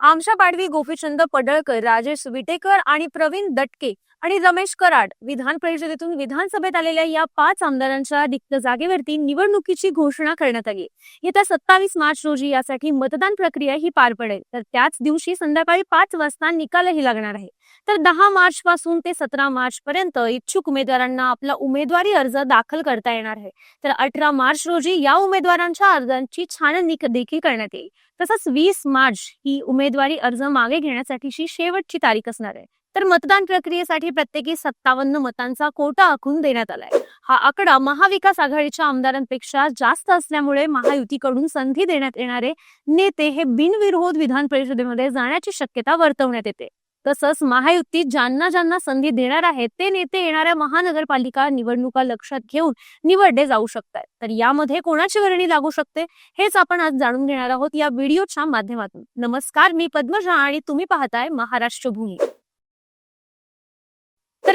आमच्या पाडवी गोपीचंद पडळकर राजेश विटेकर आणि प्रवीण दटके आणि रमेश कराड विधान परिषदेतून विधानसभेत आलेल्या या पाच आमदारांच्या रिक्त जागेवरती निवडणुकीची घोषणा करण्यात आली. येत्या सत्तावीस मार्च रोजी यासाठी मतदान प्रक्रिया ही पार पडेल. तर त्याच दिवशी संध्याकाळी पाच वाजता निकालही लागणार आहे. तर दहा मार्च पासून ते सतरा मार्च पर्यंत इच्छुक उमेदवारांना आपला उमेदवारी अर्ज दाखल करता येणार आहे. तर अठरा मार्च रोजी या उमेदवारांच्या अर्जांची छाननी देखील करण्यात येईल. तसंच वीस मार्च ही उमेदवारी अर्ज मागे घेण्यासाठीची शेवटची तारीख असणार आहे. तर मतदान प्रक्रियेसाठी प्रत्येकी सत्तावन्न मतांचा कोटा आखून देण्यात आलाय. हा आकडा महाविकास आघाडीच्या आमदारांपेक्षा जास्त असल्यामुळे महायुतीकडून संधी देण्यात येणारे नेते हे बिनविरोध विधान परिषदेमध्ये जाण्याची शक्यता वर्तवण्यात येते. तसंच महायुती ज्यांना ज्यांना संधी देणार आहेत ते नेते येणाऱ्या महानगरपालिका निवडणुका लक्षात घेऊन निवडले जाऊ शकतात. तर यामध्ये कोणाची वर्णी लागू शकते हेच आपण आज जाणून घेणार आहोत या व्हिडिओच्या माध्यमातून. नमस्कार मी पद्मजा आणि तुम्ही पाहताय महाराष्ट्र भूमी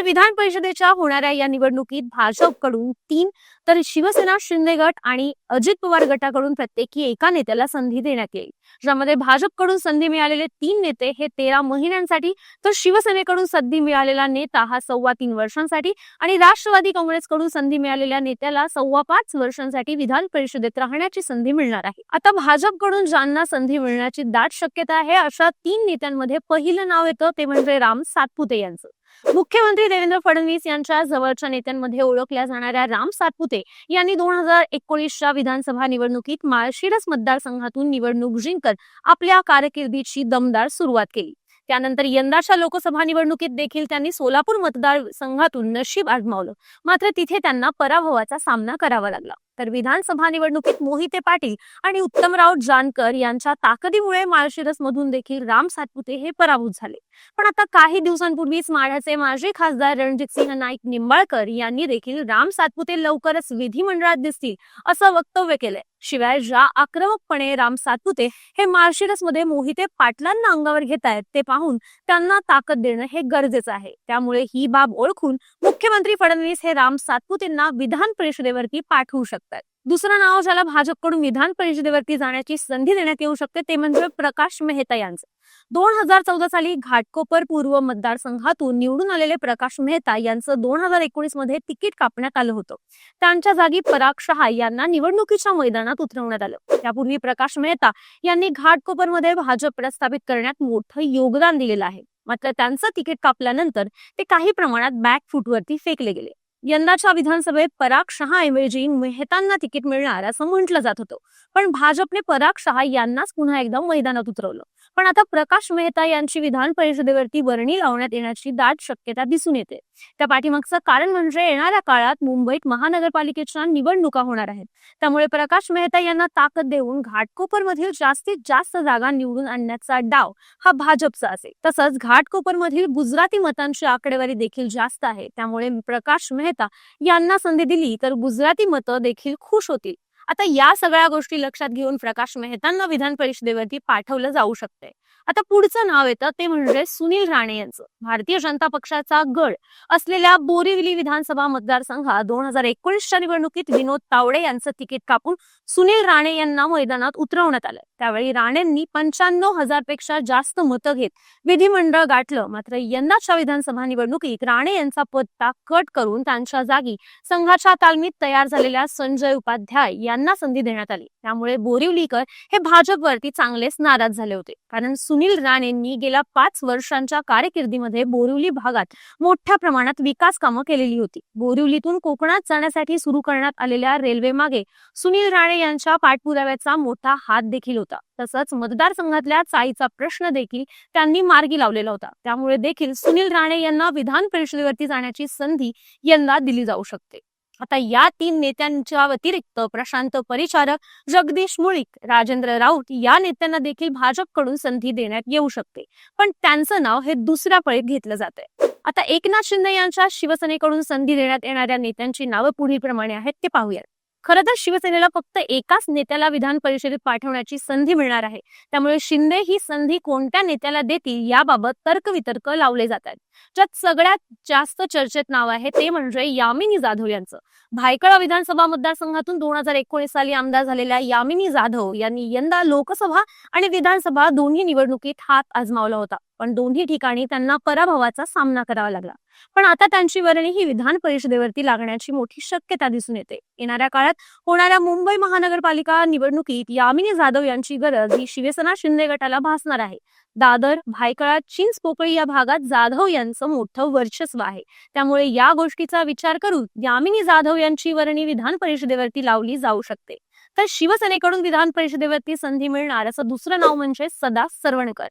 विधान परिषदेच्या होणाऱ्या या निवडणुकीत भाजपकडून तीन तर शिवसेना शिंदे गट आणि अजित पवार गटाकडून प्रत्येकी एका नेत्याला संधी देण्यात येईल. ज्यामध्ये भाजपकडून संधी मिळालेले तीन नेते हे तेरा महिन्यांसाठी तर शिवसेनेकडून संधी मिळालेला नेता हा सव्वा तीन वर्षांसाठी आणि राष्ट्रवादी काँग्रेसकडून संधी मिळालेल्या नेत्याला सव्वा पाच वर्षांसाठी विधान परिषदेत राहण्याची संधी मिळणार आहे. आता भाजपकडून ज्यांना संधी मिळण्याची दाट शक्यता आहे अशा तीन नेत्यांमध्ये पहिलं नाव येतं ते म्हणजे राम सातपुते यांचं. मुख्यमंत्री देवेंद्र फडणवीस यांच्या जवळच्या नेत्यांमध्ये ओळखल्या जाणाऱ्या राम सातपुते यांनी दोन हजार एकोणीसच्या विधानसभा निवडणुकीत माळशिरस मतदारसंघातून निवडणूक जिंकत आपल्या कारकिर्दीची दमदार सुरुवात केली. त्यानंतर यंदाच्या लोकसभा निवडणुकीत देखील त्यांनी सोलापूर मतदारसंघातून नशीब आजमावलं. मात्र तिथे त्यांना पराभवाचा सामना करावा लागला. तर विधानसभा निवडणुकीत मोहिते पाटील आणि उत्तमराव जानकर यांच्या ताकदीमुळे माळशिरस मधून देखील राम सातपुते हे पराभूत झाले. पण आता काही दिवसांपूर्वीच माढ्याचे माजी खासदार रणजितसिंह नाईक निंबाळकर यांनी देखील राम सातपुते लवकरच विधिमंडळात दिसतील असं वक्तव्य केलंय. शिवाय ज्या आक्रमकपणे राम सातपुते हे माळशिरसमध्ये मोहिते पाटलांना अंगावर घेत आहेत ते पाहून त्यांना ताकद देणं हे गरजेचं आहे. त्यामुळे ही बाब ओळखून मुख्यमंत्री फडणवीस हे राम सातपुतेंना विधान परिषदेवरती पाठवू शकतात. दुसरं नाव ज्याला भाजपकडून विधान परिषदेवरती जाण्याची संधी देण्यात येऊ शकते ते म्हणजे प्रकाश मेहता यांचं. दोन हजार चौदा साली घाटकोपर पूर्व मतदारसंघातून निवडून आलेले प्रकाश मेहता यांचं दोन हजार एकोणीसमध्ये तिकीट कापण्यात आलं होतं. त्यांच्या जागी पराग शहा यांना निवडणुकीच्या मैदानात उतरवण्यात आलं. त्यापूर्वी प्रकाश मेहता यांनी घाटकोपरमध्ये भाजप प्रस्थापित करण्यात मोठं योगदान दिलेलं आहे. मात्र त्यांचं तिकीट कापल्यानंतर ते काही प्रमाणात बॅक फूटवरती फेकले गेले. यंदाच्या विधानसभेत पराग शहा ऐवजी मेहतांना तिकीट मिळणार असं म्हटलं जात होतं. पण भाजपने पराग शहा यांनाच पुन्हा एकदा मैदानात उतरवलं. पण आता प्रकाश मेहता यांची विधान परिषदेवरती वर्णी लावण्यात येण्याची दाट शक्यता दिसून येते. त्या पाठीमागचं कारण म्हणजे येणाऱ्या काळात मुंबईत महानगरपालिकेच्या निवडणुका होणार आहेत. त्यामुळे प्रकाश मेहता यांना ताकद देऊन घाटकोपर मधील जास्तीत जास्त जागा निवडून आणण्याचा डाव हा भाजपचा असेल. तसंच घाटकोपर मधील गुजराती मतांची आकडेवारी देखील जास्त आहे. त्यामुळे प्रकाश मेहता यांना संधी दिली तर गुजराती मतं देखील खुश होतील. आता या सगळ्या गोष्टी लक्षात घेऊन प्रकाश मेहतांना विधान परिषदेवरती पाठवलं जाऊ शकते आता पुढचं नाव येतं ते म्हणजे सुनील राणे यांचं. भारतीय जनता पक्षाचा गड असलेल्या बोरिवली विधानसभा मतदारसंघात दोन हजार एकोणीसच्या निवडणुकीत विनोद तावडे यांचं तिकीट कापून सुनील राणे यांना मैदानात उतरवण्यात आलं. त्यावेळी राणेंनी पंच्याण्णव हजारपेक्षा जास्त मतं घेत विधिमंडळ गाठलं. मात्र यंदाच्या विधानसभा निवडणुकीत राणे यांचा पत्ता कट करून त्यांच्या जागी संघाच्या तालमीत तयार झालेल्या संजय उपाध्याय यांना संधी देण्यात आली. त्यामुळे बोरिवलीकर हे भाजपवरती चांगलेच नाराज झाले होते. कारण सुनील राणेंनी गेल्या पाच वर्षांच्या कारकिर्दीमध्ये बोरिवली भागात मोठ्या प्रमाणात विकास कामं केलेली होती. बोरिवलीतून कोकणात जाण्यासाठी सुरू करण्यात आलेल्या रेल्वे मागे सुनील राणे यांच्या पाठपुराव्याचा मोठा हात देखील होता. तसंच मतदारसंघातल्या चाळीचा प्रश्न देखील त्यांनी मार्गी लावलेला होता. त्यामुळे देखील सुनील राणे यांना विधान परिषदेवरती जाण्याची संधी यंदा दिली जाऊ शकते. आता या तीन नेत्यांच्या व्यतिरिक्त प्रशांत परिचारक जगदीश मुळीक राजेंद्र राऊत या नेत्यांना देखील भाजपकडून संधी देण्यात येऊ शकते. पण त्यांचं नाव हे दुसऱ्या पळीत घेतलं जातंय. आता एकनाथ शिंदे यांच्या शिवसेनेकडून संधी देण्यात येणाऱ्या नेत्यांची नावं पुढील प्रमाणे आहेत ते पाहूयात. खरं तर शिवसेनेला फक्त एकाच नेत्याला विधान परिषदेत पाठवण्याची संधी मिळणार आहे. त्यामुळे शिंदे ही संधी कोणत्या नेत्याला देतील याबाबत तर्कवितर्क लावले जातात ज्यात सगळ्यात जास्त चर्चेत नाव आहे ते म्हणजे यामिनी जाधव यांचं. भायखळा विधानसभा मतदारसंघातून दोन हजार एकोणीस साली आमदार झालेल्या यामिनी जाधव यांनी यंदा लोकसभा आणि विधानसभा दोन्ही निवडणुकीत हात आजमावला होता. पण दोन्ही ठिकाणी त्यांना पराभवाचा सामना करावा लागला. पण आता त्यांची वर्णी ही विधान परिषदेवरती लागण्याची मोठी शक्यता दिसून येते. येणाऱ्या काळात होणाऱ्या मुंबई महानगरपालिका निवडणुकीत यामिनी जाधव यांची गरज ही शिवसेना शिंदे गटाला भासणार आहे. दादर भायखळा चिंचपोकळी या भागात जाधव यांचं मोठं वर्चस्व आहे. त्यामुळे या गोष्टीचा विचार करून यामिनी जाधव यांची वर्णी विधान परिषदेवरती लावली जाऊ शकते. तर शिवसेनेकडून विधान परिषदेवरती संधी मिळणार असं दुसरं नाव म्हणजे सदा सरवणकर.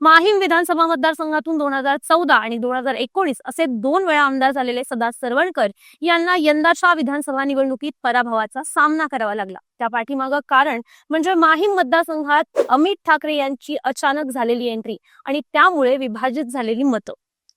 माहीम विधानसभा मतदारसंघातून दोन हजार चौदा आणि दोन हजार एकोणीस असे दोन वेळा आमदार झालेले सदा सरवणकर यांना यंदाच्या विधानसभा निवडणुकीत पराभवाचा सामना करावा लागला. त्या पाठीमागं कारण म्हणजे माहीम मतदारसंघात अमित ठाकरे यांची अचानक झालेली एंट्री आणि त्यामुळे विभाजित झालेली मतं.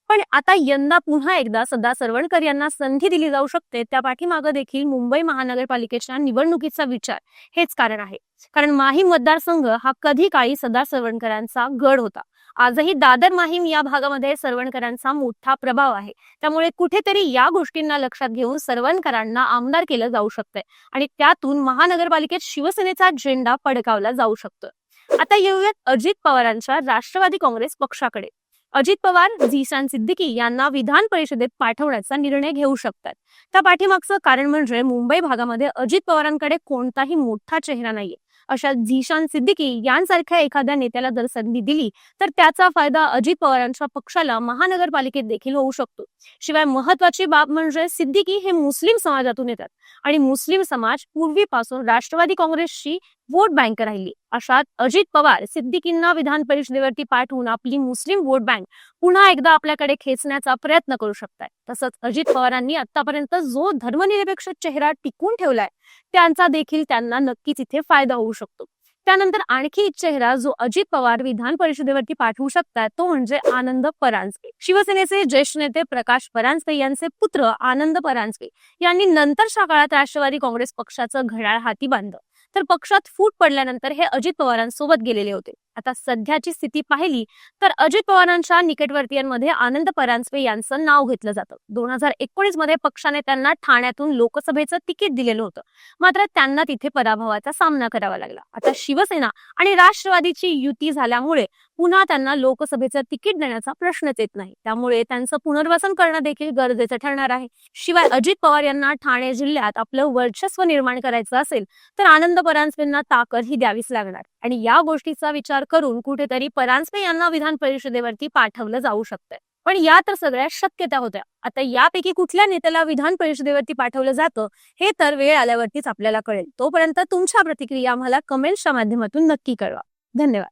पण आता यंदा पुन्हा एकदा सदा सरवणकर यांना संधी दिली जाऊ शकते त्या पाठीमागं देखील मुंबई महानगरपालिकेच्या निवडणुकीचा विचार हेच कारण आहे. कारण माहीम मतदारसंघ हा कधी काळी सदा सरवणकरांचा गड होता. आजही दादर माहीम या भागामध्ये सरवणकरांचा मोठा प्रभाव आहे. त्यामुळे कुठेतरी या गोष्टींना लक्षात घेऊन सरवणकरांना आमदार केलं जाऊ शकतंय आणि त्यातून महानगरपालिकेत शिवसेनेचा झेंडा फडकावला जाऊ शकतो आता येऊयात अजित पवारांच्या राष्ट्रवादी काँग्रेस पक्षाकडे. अजित पवार झीशान सिद्दीकी यांना विधान परिषदेत पाठवण्याचा निर्णय घेऊ शकतात. त्या पाठीमागचं कारण म्हणजे मुंबई भागामध्ये अजित पवारांकडे कोणताही मोठा चेहरा नाहीये. अशा झीशान सिद्दीकी यांसारख्या एखाद्या नेत्याला जर संधी दिली तर त्याचा फायदा अजित पवारांच्या पक्षाला महानगरपालिकेत देखील होऊ शकतो. शिवाय महत्वाची बाब म्हणजे सिद्दीकी हे मुस्लिम समाजातून येतात. आणि मुस्लिम समाज पूर्वीपासून राष्ट्रवादी काँग्रेसशी वोट बँक राहिली. अशात अजित पवार सिद्दीकींना विधान परिषदेवरती पाठवून आपली मुस्लिम वोट बँक पुन्हा एकदा आपल्याकडे खेचण्याचा प्रयत्न करू शकतात तसंच अजित पवारांनी आतापर्यंत जो धर्मनिरपेक्ष चेहरा टिकून ठेवलाय त्यांचा देखील त्यांना नक्कीच इथे फायदा होऊ शकतो. त्यानंतर आणखी एक चेहरा जो अजित पवार विधान परिषदेवरती पाठवू शकतात तो म्हणजे आनंद परांजपे. शिवसेनेचे ज्येष्ठ नेते प्रकाश परांजपे यांचे पुत्र आनंद परांजपे यांनी नंतरच्या काळात राष्ट्रवादी काँग्रेस पक्षाचं घड्याळ हाती बांधलं. तर पक्षात फूट पडल्यानंतर हे अजित पवारांसोबत गेलेले होते. आता सध्याची स्थिती पाहिली तर अजित पवारांच्या निकटवर्तीयांमध्ये आनंद परांजपे यांचं नाव घेतलं जातं. दोन हजार एकोणीसमध्ये पक्षाने त्यांना ठाण्यातून लोकसभेचं तिकीट दिलेलं होतं. मात्र त्यांना तिथे पराभवाचा सामना करावा लागला. आता शिवसेना आणि राष्ट्रवादीची युती झाल्यामुळे पुन्हा त्यांना लोकसभेचं तिकीट देण्याचा प्रश्नच येत नाही. त्यामुळे त्यांचं पुनर्वसन करणं देखील गरजेचं ठरणार आहे. शिवाय अजित पवार यांना ठाणे जिल्ह्यात आपलं वर्चस्व निर्माण करायचं असेल तर आनंद परांजपेंना ताकद ही द्यावीच लागणार. आणि या गोष्टीचा विचार करून कुठेतरी परांजपे यांना विधान परिषदेवरती पाठवलं जाऊ शकतंय. पण या तर सगळ्या शक्यता होत्या. आता यापैकी कुठल्या नेत्याला विधान परिषदेवरती पाठवलं जातं हे तर वेळ आल्यावरतीच आपल्याला कळेल. तोपर्यंत तुमच्या प्रतिक्रिया आम्हाला कमेंट्सच्या माध्यमातून नक्की कळवा. धन्यवाद.